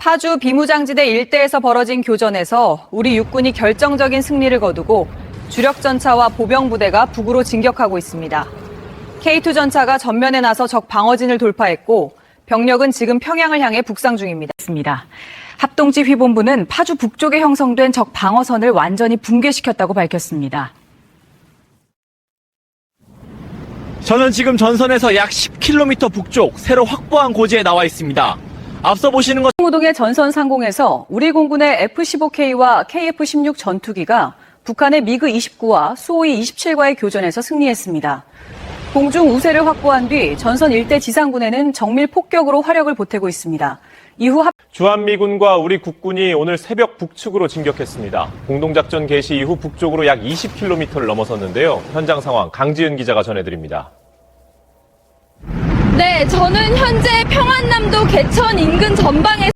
파주 비무장지대 일대에서 벌어진 교전에서 우리 육군이 결정적인 승리를 거두고 주력 전차와 보병 부대가 북으로 진격하고 있습니다. K2 전차가 전면에 나서 적 방어진을 돌파했고 병력은 지금 평양을 향해 북상 중입니다. 합동지 휘본부는 파주 북쪽에 형성된 적 방어선을 완전히 붕괴시켰다고 밝혔습니다. 저는 지금 전선에서 약 10km 북쪽 새로 확보한 고지에 나와 있습니다. 앞서 보시는 것 우동의 전선 상공에서 우리 공군의 F-15K와 KF-16 전투기가 북한의 미그 29와 수호이 27과의 교전에서 승리했습니다. 공중 우세를 확보한 뒤 전선 일대 지상군에는 정밀 폭격으로 화력을 보태고 있습니다. 이후 합 주한미군과 우리 국군이 오늘 새벽 북측으로 진격했습니다. 공동작전 개시 이후 북쪽으로 약 20km를 넘어섰는데요. 현장 상황 강지은 기자가 전해드립니다. 네, 저는 평안남도 개천 인근 전방에